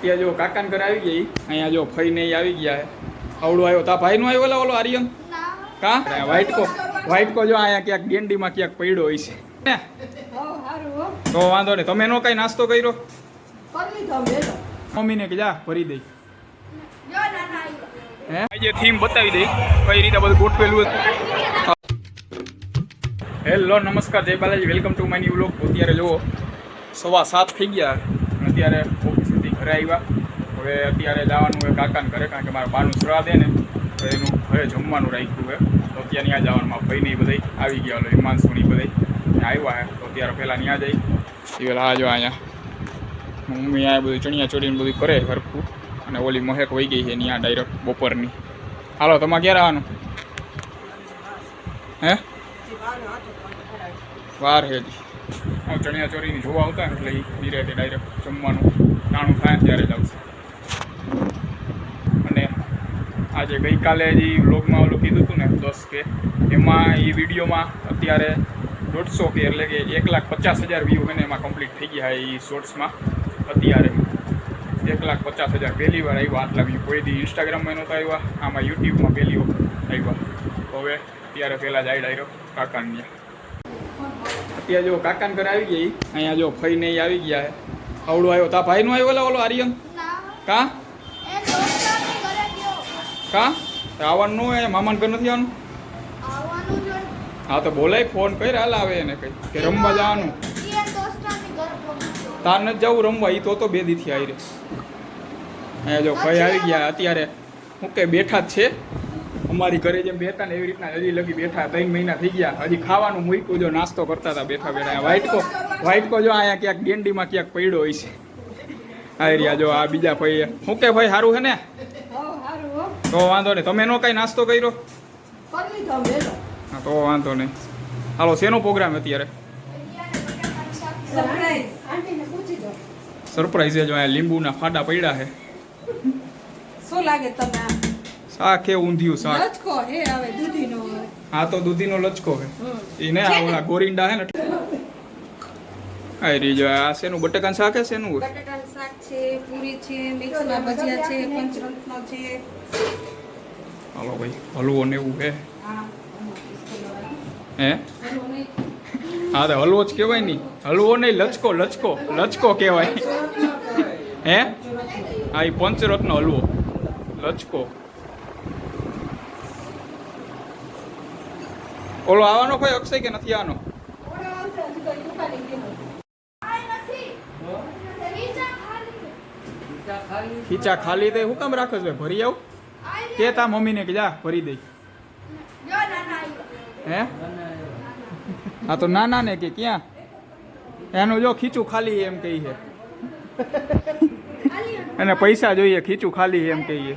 અત્યારે જો કાકા ઘરે આવી ગઈ. અહીંયા જો ફઈ નહીં આવી ગયા આવડું આવ્યો. તા ભાઈનું આવ્યો ઓલો ઓલો આર્યન? કા? વ્હાઈટ કો વ્હાઈટ કો જો અહીંયા ક્યાંક ગેંડીમાં ક્યાંક પડ્યો હોય છે. તો વાંધો નહીં. તમે નો કઈ નાસ્તો કર્યો? મમ્મીને કે જા, ભરી દઈ. હે? આજે થીમ બતાવી દઈ કઈ રીતે બધું ગોઠવેલું હતું. હેલો, નમસ્કાર. જય Balaji. Welcome to my new vlog અત્યારે જુઓ, સવા સાત થઈ ગયા. અત્યારે ઓફિસેથી ઘરે આવ્યા. હવે અત્યારે જવાનું હોય કાકાને ઘરે, કારણ કે મારા બાનું શ્રાદ્ધ ને, તો એનું ઘરે જમવાનું રાખ્યું હોય તો અત્યારે ત્યાં જવાનું, મારા નહીં બધાય આવી ગયા, ઓલો હિમાંશુની ત્યાં આવ્યા હે તો અત્યારે પહેલાં ત્યાં જઈ એ પેલા આ જો અહીંયા. મમ્મી આ બધું ચણિયા ચોડીને બધું કરે હરખું અને ઓલી મહેક વહી ગઈ છે ત્યાં ડાયરેક્ટ બપોરની. હાલો, તમારે ક્યારે આવવાનું? હે? વાર હે, ચણિયા ચોરીની જોવા આવતા એટલે એ ધીરે ડાયરેક્ટ જમવાનું. ટાણું થાય ત્યારે જ આવશે અને આજે ગઈકાલે જે વ્લોગમાં ઓલું કીધું હતું ને દસ કે, એમાં એ વિડીયોમાં અત્યારે દોઢસો કે એટલે કે એક લાખ પચાસ હજાર વ્યૂ એને એમાં કમ્પ્લીટ થઈ ગયા એ શોર્ટ્સમાં અત્યારે. એક લાખ પચાસ હજાર. પહેલી વાર આવ્યા આટલા વ્યૂ કોઈ દી ઇન્સ્ટાગ્રામમાં નહોતા આવ્યા, આમાં યુટ્યુબમાં પહેલી વખત આવ્યા. હવે અત્યારે પહેલાં જ ડાયરેક્ટ કાકાને ત્યાં. અત્યારે જો કાકાન ઘરે આવી ગઈ અહીંયા જો ફઈને આવી ગયા આવડું આવ્યો. તા ભાઈનું આવ્યો ઓલા ઓલો આર્યન? કા? કા? આવવાનું ન એ મામાન ઘર નથી આવવાનું? હા, તો બોલાય, ફોન કર, હાલ આવે એને કઈ કે રમવા જવાનું. તાર નથી જવું રમવા એ તો તો બે દીથી આવી રે અહીંયા જો ભાઈ આવી ગયા અત્યારે. હું કે બેઠા જ છે. અમારી ઘરે જેમ બેઠા ને એવી રીતના હજી લગી બેઠા ત્રણ મહિના થઈ ગયા. હજી ખાવાનું મૂક્યું જો નાસ્તો કરતા હતા બેઠા બેઠા. વ્હાઈટ કો વ્હાઈટ કો જો અહીંયા ક્યાંક ગેંડીમાં ક્યાંક પડ્યો હોય છે. આ રહ્યા જો આ બીજા ભાઈ હું કે ભાઈ સારું છે ને. તો વાંધો નહીં. તમે નો કઈ નાસ્તો કર્યો. હા તો વાંધો નહીં. હાલો શેનો પ્રોગ્રામ અત્યારે? સરપ્રાઈઝ. જો અહીંયા લીંબુના ફાડા પડ્યા છે. શું લાગે તમે આ? કે ઊંધિયું શાક. લચકો હે આવે દૂધીનો. આ તો દૂધીનો લચકો હે આ ઓલા ગોરિંડા હે ને. આ રહી જો આ શેનું બટેકાનું શાક હે શેનું? હોય? શાક છે પૂરી છે મિક્સના ભજીયા છે પંચરત્નો છે. હાલો ભાઈ હલવો ને એવું હે. હા હે? હા તો હલવો જ કહેવાય નહીં હલવો નહીં લચકો લચકો લચકો કહેવાય. હે? હા એ પંચરત્ન હલવો. લચકો. ઓલો આવવાનો કોઈ અક્ષય કે નથી આવવાનો. ખીચા ખાલી દે. હું કામ રાખે છે? ભરી આવ? કે તા મમ્મીને કે જા ભરી દઈ હે? હા તો નાના ને કે ક્યાં? એનું જો ખીચું ખાલી એમ કહી છે અને પૈસા જોઈએ ખીચું ખાલી એમ કહીએ.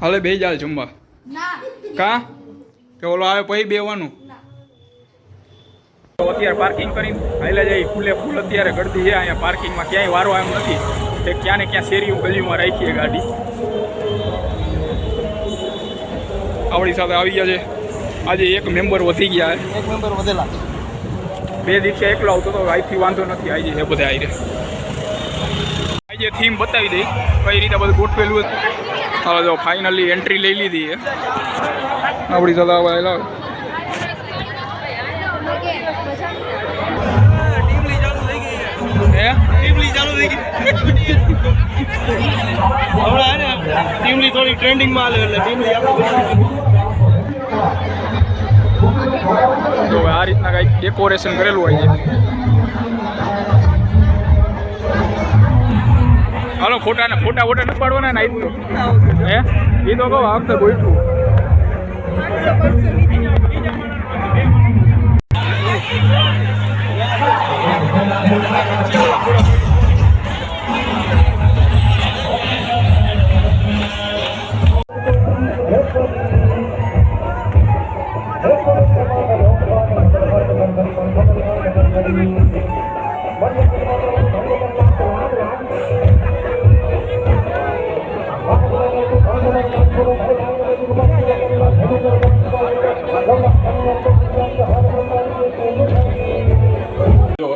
હાલે બે જાલ જમવા. કા? કે ઓલો આવે પછી બેવાનું. તો અત્યારે પાર્કિંગ કરીને હાલે જઈ ફૂલે ફૂલ અત્યારે ગળતી છે. અહીંયા પાર્કિંગમાં ક્યાંય વારો એમ નથી. કે ક્યાં ને ક્યાં શેરી ગલીમાં રાખીએ ગાડી. આપણી સાથે આવી ગયા છે. આજે એક મેમ્બર વધી ગયા એક મેમ્બર વધેલા. બે દિવસે એકલો આવતો તો આઈથી વાંધો નથી આવી છે બધા આવી આજે થીમ બતાવી દઈ, કઈ રીતે બધું ગોઠવેલું હતું. હવે જો ફાઇનલી એન્ટ્રી લઈ લીધી છે આપણી આવેલા હે? ટીમલી થોડી ટ્રેન્ડિંગમાં આલે એટલે ટીમલી હવે આ રીતના કંઈક ડેકોરેશન કરેલું હોય છે. હાલો ફોટા ને ફોટા ફોટા નથી પાડવાના ને આવી હે? એ તો કહો, આ વખતે ગોઠવું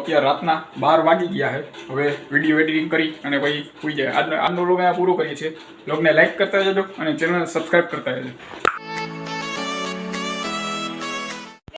અત્યારે રાતના બાર વાગી ગયા છે. હવે વીડિયો એડિટિંગ કરી અને પછી સુઈ જાય. આજનો આજનો લોગ અહીંયા પૂરો કરીએ છીએ. લોગને લાઇક કરતા જજો અને ચેનલને સબસ્ક્રાઈબ કરતા જજો